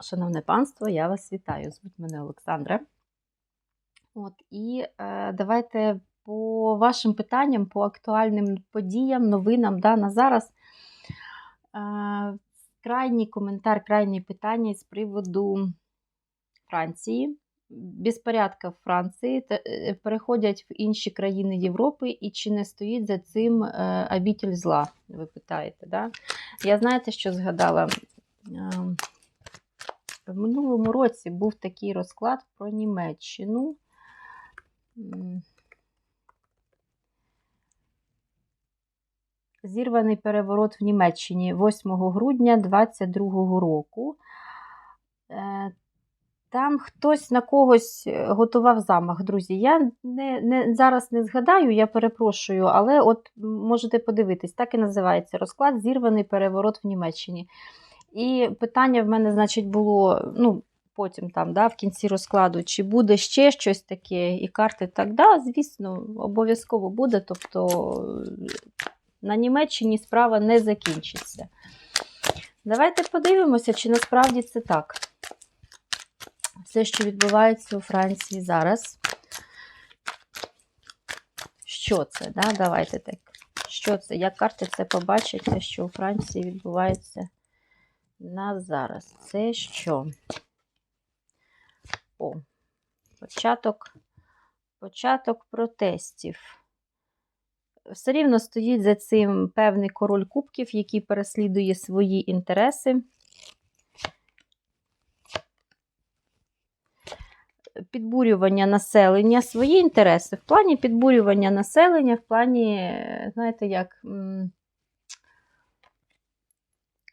Шановне панство, я вас вітаю. Звуть мене Олександра. От, І е, давайте по вашим питанням, по актуальним подіям, новинам да, на зараз. Е, крайній коментар, крайнє питання з приводу Франції. Безпорядка в Франції е, переходять в інші країни Європи, і чи не стоїть за цим е, обітель зла? Ви питаєте, да? Я знаєте, що згадала? В минулому році був такий розклад про Німеччину. Зірваний переворот в Німеччині 8 грудня 2022 року. Е, Там хтось на когось е, готував замах, друзі. Я не, не, зараз не згадаю, я перепрошую, але от можете подивитись, так і називається розклад Зірваний переворот в Німеччині. І питання в мене, значить, було, ну, потім там, да, в кінці розкладу, чи буде ще щось таке, і карти так, да, звісно, обов'язково буде. Тобто на Німеччині справа не закінчиться. Давайте подивимося, чи насправді це так. Все, що відбувається у Франції зараз. Що це? Да? Давайте так. Що це? Як карти це побачать, те, що у Франції відбувається на зараз. Це що? О, початок, початок протестів. Все рівно стоїть за цим певний король кубків, який переслідує свої інтереси. Підбурювання населення, свої інтереси. В плані підбурювання населення, в плані, знаєте, як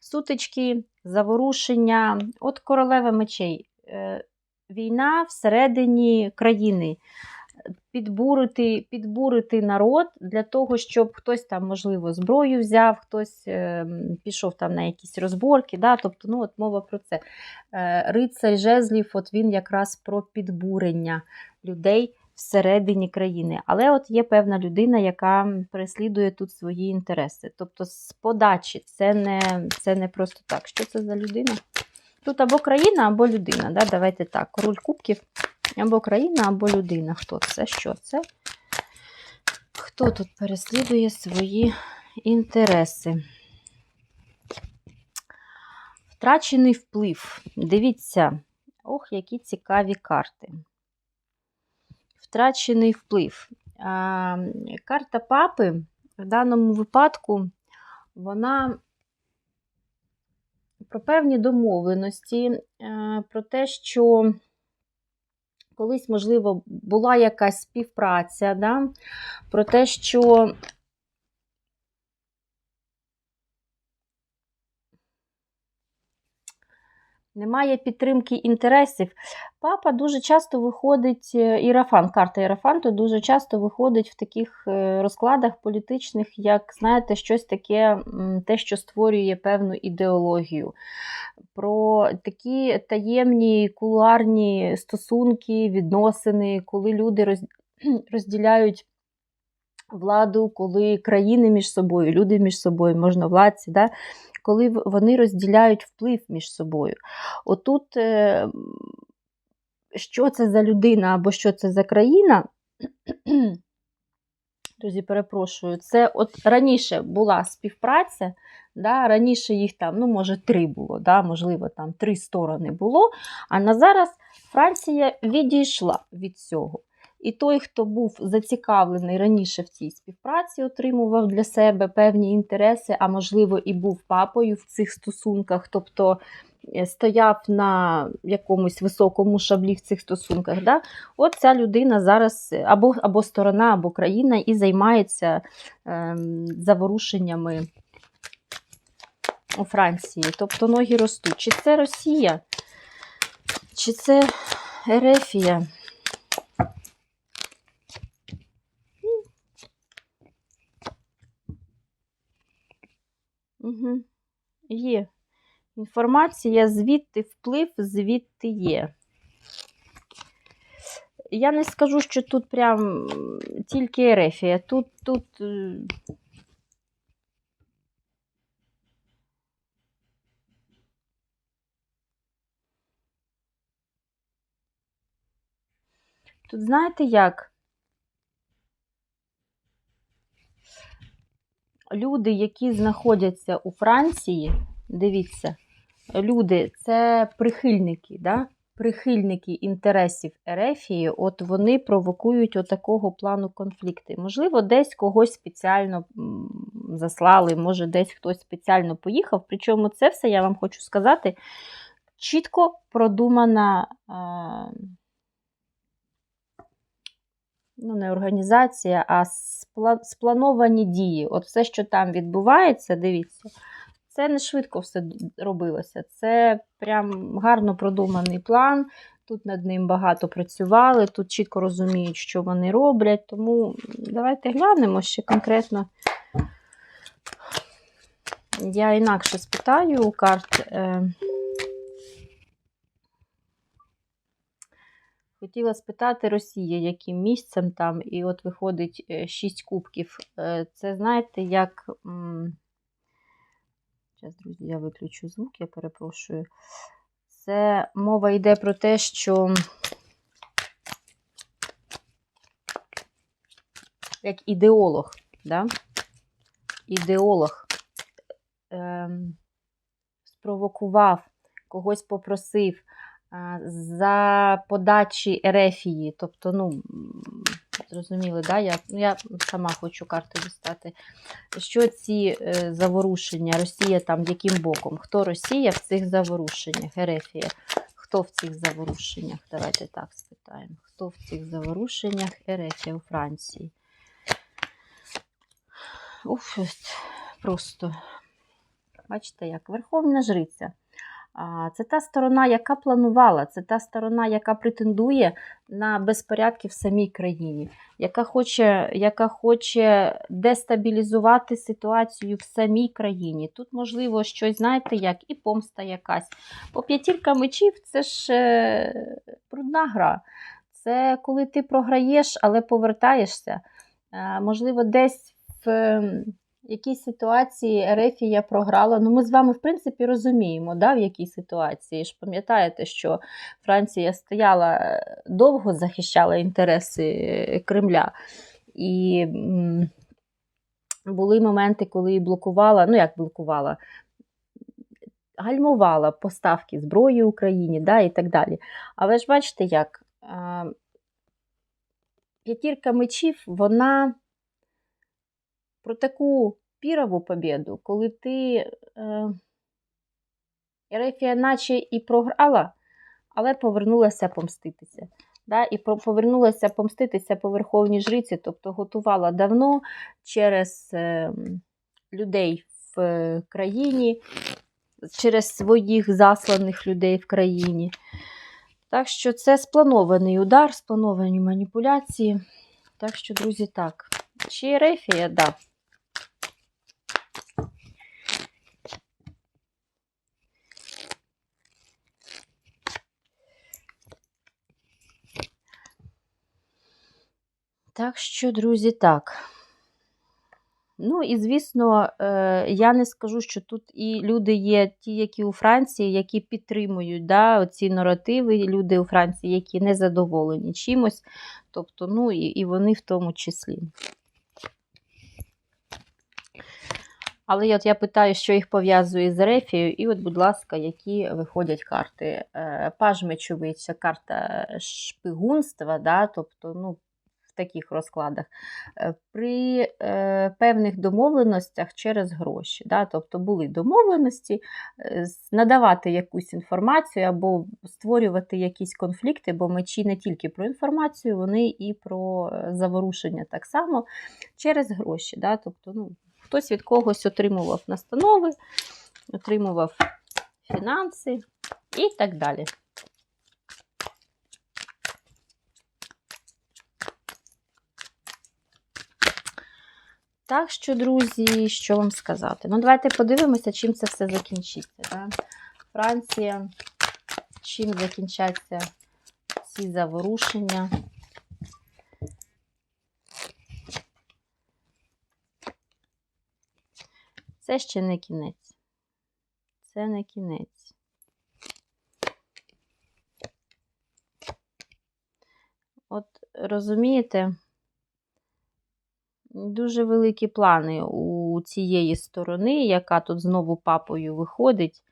сутички, заворушення. От королева мечей. Е, Війна всередині країни. Підбурити, підбурити народ для того, щоб хтось там, можливо, зброю взяв, хтось е, пішов там на якісь розборки. Да? Тобто, ну, от мова про це. Е, рицарь жезлів, от він якраз про підбурення людей всередині країни. Але от є певна людина, яка переслідує тут свої інтереси. Тобто, з подачі це не, це не просто так. Що це за людина? Тут або країна, або людина. Да? Давайте так, король кубків. Або країна, або людина. Хто це? Що це? Хто тут переслідує свої інтереси? Втрачений вплив. Дивіться, ох, які цікаві карти. Втрачений вплив. Карта папи в даному випадку, вона про певні домовленості, е, про те, що колись, можливо, була якась співпраця, да? про те, що немає підтримки інтересів. Папа дуже часто виходить, е, Ірафан, карта Ірафанту дуже часто виходить в таких е, розкладах політичних, як, знаєте, щось таке, те, що створює певну ідеологію. Про такі таємні кулуарні стосунки, відносини, коли люди роз- розділяють владу, коли країни між собою, люди між собою, можновладці, да? Коли вони розділяють вплив між собою. Отут, е, що це за людина або що це за країна, друзі, перепрошую, це от раніше була співпраця, да, раніше їх там, ну, може, три було, да, можливо, там три сторони було, а на зараз Франція відійшла від цього. І той, хто був зацікавлений раніше в цій співпраці, отримував для себе певні інтереси, а можливо, і був папою в цих стосунках, тобто е, стояв на якомусь високому шаблі в цих стосунках. Да? От ця людина зараз е, або, або сторона, або країна і займається ем, заворушеннями у Франції. Тобто ноги ростуть. Чи це Росія, чи це Ерефія? Угу. Є. Інформація звідти вплив, звідти є. Я не скажу, що тут прям тільки Ерефія. Тут, тут. Е, тут, знаєте як? Люди, які знаходяться у Франції, дивіться, люди це прихильники, да? прихильники інтересів Ерефії, от вони провокують отакого плану конфлікти. Можливо, десь когось спеціально заслали, може, десь хтось спеціально поїхав. Причому це все, я вам хочу сказати, чітко продумана. Е, ну, не організація, а сплановані дії. От все, що там відбувається, дивіться, це не швидко все робилося. Це прям гарно продуманий план. Тут над ним багато працювали, тут чітко розуміють, що вони роблять. Тому давайте глянемо ще конкретно. Я інакше спитаю у карт. Е, Хотіла спитати Росія, яким місцем там, і от виходить 6 кубків. Е, Це знаєте, як. Зараз, друзі, я виключу звук, я перепрошую. Це мова йде про те, що як ідеолог, да? ідеолог ем, спровокував, когось попросив за подачі Ерефії. Тобто, ну, зрозуміли, да? я, ну, я сама хочу карти дістати. Що ці е, заворушення? Росія там яким боком? Хто Росія в цих заворушеннях? Ерефія. Хто в цих заворушеннях? Давайте так спитаємо. Хто в цих заворушеннях Ерефія у Франції? Уф, просто, бачите, як Верховна Жриця. Це та сторона, яка планувала, це та сторона, яка претендує на безпорядки в самій країні, яка хоче, яка хоче дестабілізувати ситуацію в самій країні. Тут, можливо, щось, знаєте, як і помста якась. По п'ятірка мечів це ж е, брудна гра. Це коли ти програєш, але повертаєшся. Можливо, десь в якійсь ситуації Ерефія програла. Ну, ми з вами, в принципі, розуміємо, да, в якій ситуації. ж пам'ятаєте, що Франція стояла е, довго захищала інтереси е, Кремля. І були моменти, коли блокувала, ну як блокувала, гальмувала поставки зброї Україні да, і так далі. Але ж бачите, як е, п'ятірка мечів, вона про таку пірову побіду, коли ти е, Ерефія наче і програла, але повернулася помститися. Да? І повернулася помститися по Верховній Жриці, тобто готувала давно через е, людей в е, країні, через своїх засланих людей в країні. Так що це спланований удар, сплановані маніпуляції. Так що, друзі, так. Чи Ерефія, да. Так що, друзі, так. Ну і звісно, е, я не скажу, що тут і люди є, ті, які у Франції, які підтримують да, оці наративи, люди у Франції, які не задоволені чимось. Тобто, ну і, і вони в тому числі. Але от я питаю, що їх пов'язує з Ерефією, і от, будь ласка, які виходять карти. Е, Паж мечовий це карта шпигунства, да, тобто, ну, таких розкладах. Е, При е, певних домовленостях через гроші. Да, тобто були домовленості е, надавати якусь інформацію або створювати якісь конфлікти, бо мечі не тільки про інформацію, вони і про заворушення так само через гроші. Да, тобто, ну, хтось від когось отримував настанови, отримував фінанси і так далі. Так що, друзі, що вам сказати? Ну, давайте подивимося, чим це все закінчиться. Да? Франція, чим закінчаться ці заворушення. Це ще не кінець. Це не кінець. От розумієте, дуже великі плани у цієї сторони, яка тут знову папою виходить.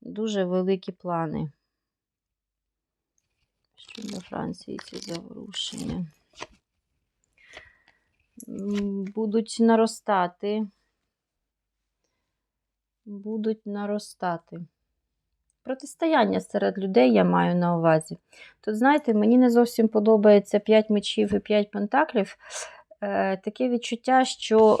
Дуже великі плани. Щодо Франції ці заворушення. Будуть наростати. Будуть наростати. Протистояння серед людей я маю на увазі. Тут, знаєте, мені не зовсім подобається 5 мечів і 5 пентаклів. Е, таке відчуття, що,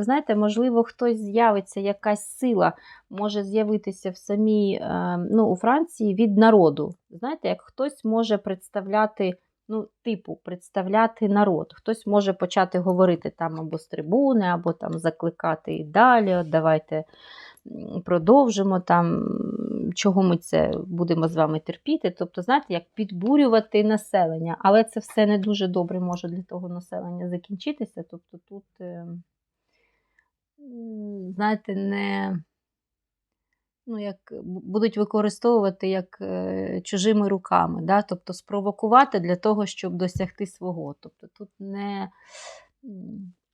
знаєте, можливо, хтось з'явиться, якась сила може з'явитися в самій, е, ну, у Франції від народу. Знаєте, як хтось може представляти, ну, типу, представляти народ. Хтось може почати говорити там або з трибуни, або там закликати і далі. От давайте продовжимо там, чого ми це будемо з вами терпіти. Тобто, знаєте, як підбурювати населення, але це все не дуже добре може для того населення закінчитися. Тобто тут, е, знаєте, не. Ну, як будуть використовувати як е, чужими руками, да? тобто спровокувати для того, щоб досягти свого. Тобто тут не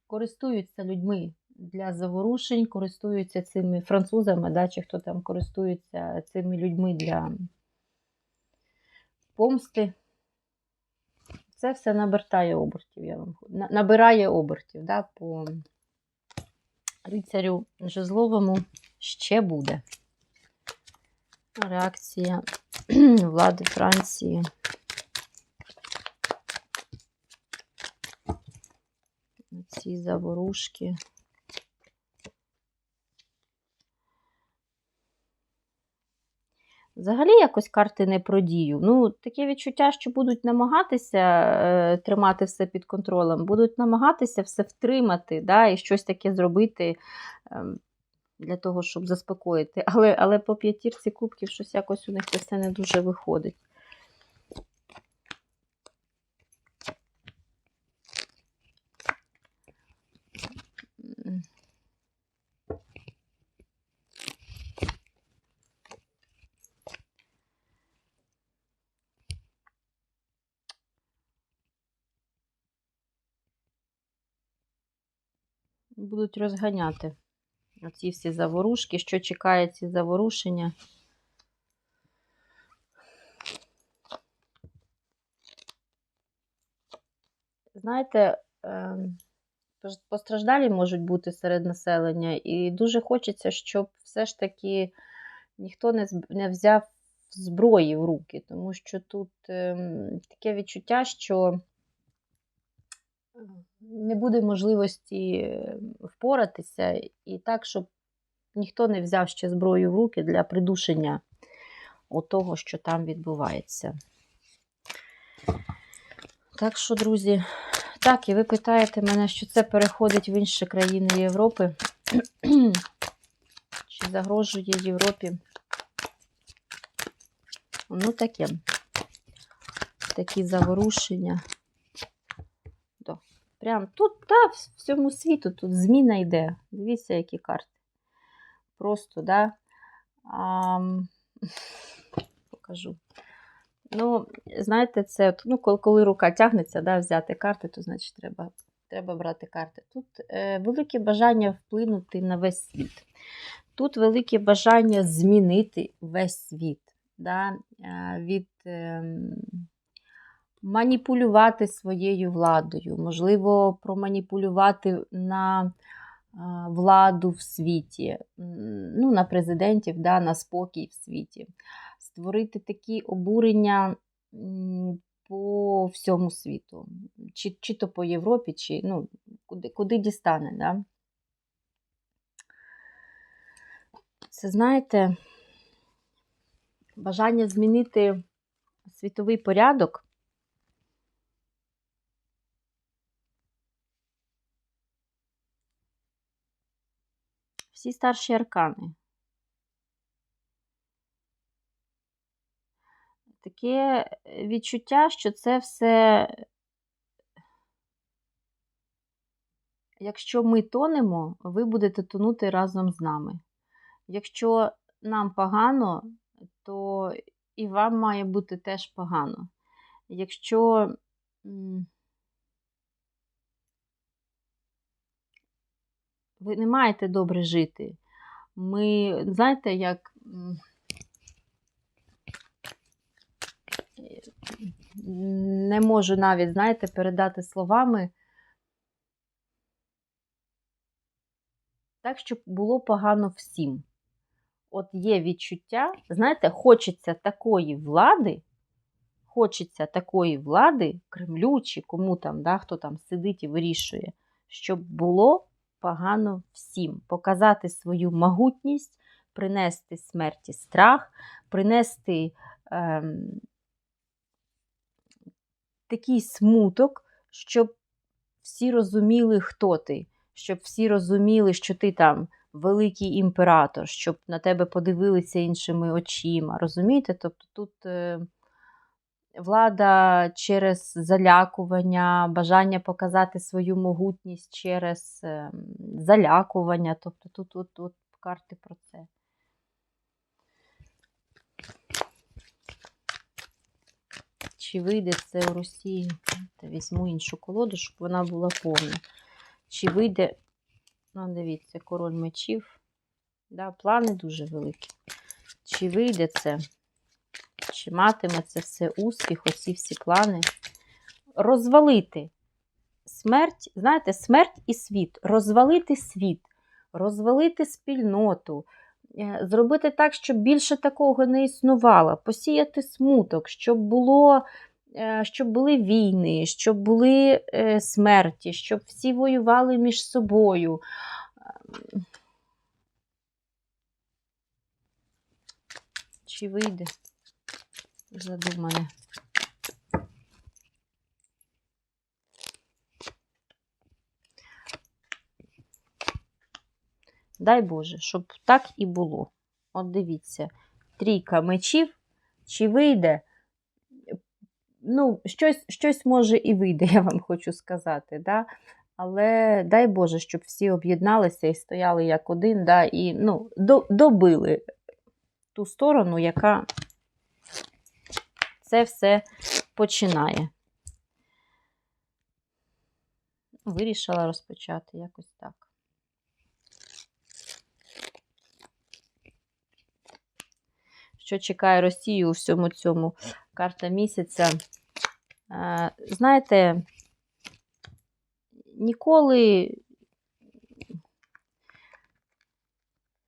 користуються людьми для заворушень, користуються цими французами, да? чи хто там користується цими людьми для помсти. Це все набертає обертів, я вам набирає обертів да? по рицарю жезловому ще буде реакція влади Франції. Ці заворушки. Взагалі якось карти не про дію. Ну, таке відчуття, що будуть намагатися е, тримати все під контролем, будуть намагатися все втримати, да, і щось таке зробити е, для того, щоб заспокоїти. Але, але по п'ятірці кубків щось якось у них це все не дуже виходить. Будуть розганяти оці всі заворушки, що чекає ці заворушення. Знаєте, ем, постраждалі можуть бути серед населення, і дуже хочеться, щоб все ж таки ніхто не, не взяв зброї в руки, тому що тут ем, таке відчуття, що не буде можливості впоратися, і так, щоб ніхто не взяв ще зброю в руки для придушення того, що там відбувається. Так що, друзі, так, і ви питаєте мене, що це переходить в інші країни Європи. Чи загрожує Європі? Ну, таке. Такі заворушення. Прям тут, та, всьому світу тут зміна йде. Дивіться, які карти. Просто, да. А, покажу. Ну, знаєте, це ну, коли, коли рука тягнеться, да, взяти карти, то значить треба, треба брати карти. Тут е, велике бажання вплинути на весь світ. Тут велике бажання змінити весь світ. Да, е, від е, маніпулювати своєю владою, можливо, проманіпулювати на е, владу в світі, ну, на президентів, да, на спокій в світі створити такі обурення по всьому світу, чи, чи то по Європі, чи ну, куди, куди дістане. Да? Це, знаєте, бажання змінити світовий порядок. Всі старші аркани. Таке відчуття, що це все, якщо ми тонемо, ви будете тонути разом з нами. Якщо нам погано, то і вам має бути теж погано. Якщо ви не маєте добре жити. Ми, знаєте, як. Не можу навіть, знаєте, передати словами. Так, щоб було погано всім. От є відчуття, знаєте, хочеться такої влади, хочеться такої влади, Кремлю чи кому там, да, хто там сидить і вирішує, щоб було погано всім, показати свою могутність, принести смерті страх, принести ем, такий смуток, щоб всі розуміли, хто ти, щоб всі розуміли, що ти там великий імператор, щоб на тебе подивилися іншими очима. Розумієте? Тобто тут е, влада через залякування, бажання показати свою могутність через е, залякування. Тобто тут, тут, тут карти про це. Чи вийде це у Росії? Та візьму іншу колоду, щоб вона була повна. Чи вийде, ну, дивіться, король мечів. Да, плани дуже великі. Чи вийде це? Чи матиме це все успіх, оці всі плани? Розвалити смерть, знаєте, смерть і світ, розвалити світ, розвалити спільноту, е, зробити так, щоб більше такого не існувало, посіяти смуток, щоб було. е, Щоб були війни, щоб були е, смерті, щоб всі воювали між собою. Чи вийде? Задумане. Дай Боже, щоб так і було. От дивіться, трійка мечів, чи вийде? Ну, щось, щось може і вийде, я вам хочу сказати. Да? Але дай Боже, щоб всі об'єдналися і стояли як один, да, і ну, до, добили ту сторону, яка це все починає. Вирішила розпочати якось так. Що чекає Росію у всьому цьому карта місяця? Е, Знаєте, ніколи.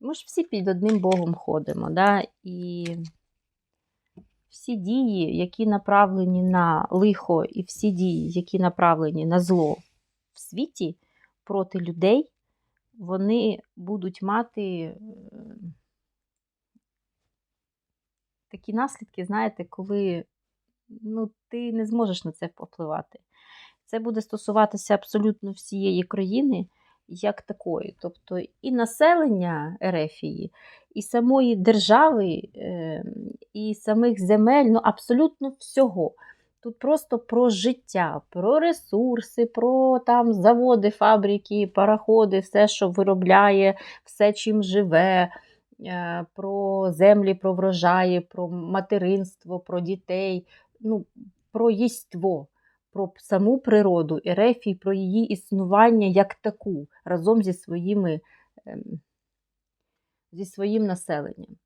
Ми ж всі під одним Богом ходимо, да? і всі дії, які направлені на лихо, і всі дії, які направлені на зло в світі проти людей, вони будуть мати е, такі наслідки, знаєте, коли ну, ти не зможеш на це впливати. Це буде стосуватися абсолютно всієї країни як такої. Тобто і населення Ерефії, і самої держави, е, і самих земель, ну абсолютно всього. Тут просто про життя, про ресурси, про там заводи, фабрики, пароходи, все, що виробляє, все, чим живе, е, про землі, про врожаї, про материнство, про дітей, ну, про єство, про саму природу Ерефії, про її існування як таку разом зі своїми. ем, Зі своїм населенням.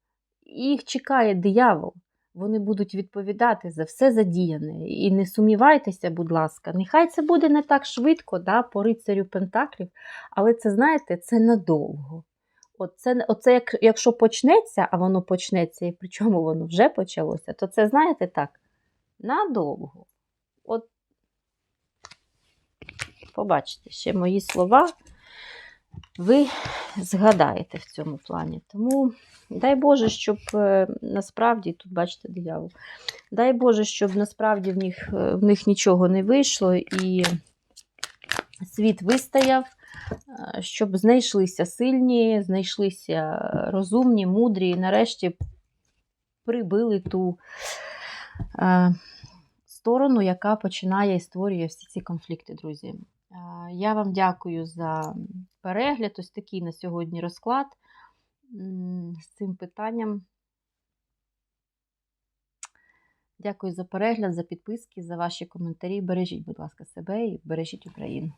І їх чекає диявол. Вони будуть відповідати за все задіяне. І не сумнівайтеся, будь ласка, нехай це буде не так швидко, да, по рицарю Пентаклів, але це, знаєте, це надовго. Оце, оце як, якщо почнеться, а воно почнеться, і причому воно вже почалося, то це, знаєте, так, надовго. От, побачите, ще мої слова ви згадаєте в цьому плані. Тому дай Боже, щоб е, насправді, тут бачите диявол, дай Боже, щоб насправді в них, е, в них нічого не вийшло і світ вистояв, е, щоб знайшлися сильні, знайшлися розумні, мудрі, і нарешті прибили ту сторону, яка починає і створює всі ці конфлікти, друзі. Я вам дякую за перегляд. Ось такий на сьогодні розклад з цим питанням. Дякую за перегляд, за підписки, за ваші коментарі. Бережіть, будь ласка, себе і бережіть Україну.